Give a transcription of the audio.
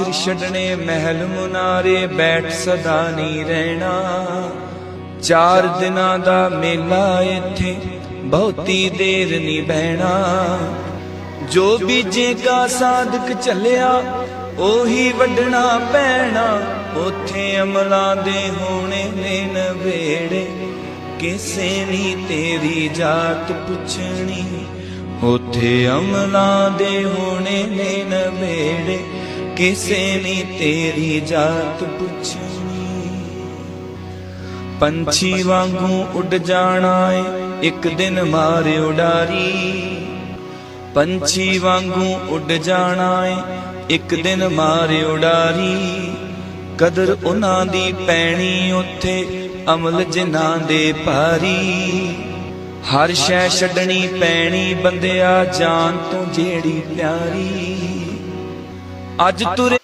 ਆਖਰ ਛੱਡਣੇ ਮਹਿਲ ਮੁਨਾਰੇ ਬੈਠ ਸਦਾ ਨਹੀਂ ਰਹਿਣਾ। ਚਾਰ ਦਿਨਾਂ ਦਾ ਮੇਲਾ ਇੱਥੇ ਬਹੁਤੀ ਦੇਰ ਨਹੀਂ ਬਹਿਣਾ। ਜੋ ਬੀਜੇਗਾ ਸਾਧਕ ਚੱਲਿਆ, ਉਹੀ ਵੱਢਣਾ ਪੈਣਾ। ਉਥੇ ਅਮਲਾਂ ਦੇ ਹੋਣੇ ਨੇ ਨਵੇੜੇ। ਕਿਸੇ ਨਹੀਂ ਤੇਰੀ ਜਾਤ ਪੁੱਛਣੀ। ਉਥੇ ਅਮਲਾਂ ਦੇ ਹੋਣੇ ਨੇ ਨਵੇੜੇ। ਕਿਸੇ ਨਹੀਂ ਤੇਰੀ ਜਾਤ ਪੁੱਛਣੀ ਪੰਛੀ ਵਾਂਗੂ ਉੱਡ ਜਾਣਾ ਏ ਇੱਕ ਦਿਨ ਮਾਰੇ ਉਡਾਰੀ ਪੰਛੀ ਵਾਂਗੂ ਉੱਡ ਜਾਣਾ ਏ ਇੱਕ ਦਿਨ ਮਾਰੇ ਉਡਾਰੀ ਕਦਰ ਉਹਨਾਂ ਦੀ ਪੈਣੀ ਉੱਥੇ ਅਮਲ ਜਿਨ੍ਹਾਂ ਦੇ ਭਾਰੀ ਹਰ ਸ਼ੈ ਛੱਡਣੀ ਪੈਣੀ ਬੰਦਿਆ ਜਾਨ ਤੋਂ ਜਿਹੜੀ ਪਿਆਰੀ ਅੱਜ ਤੁਰੇ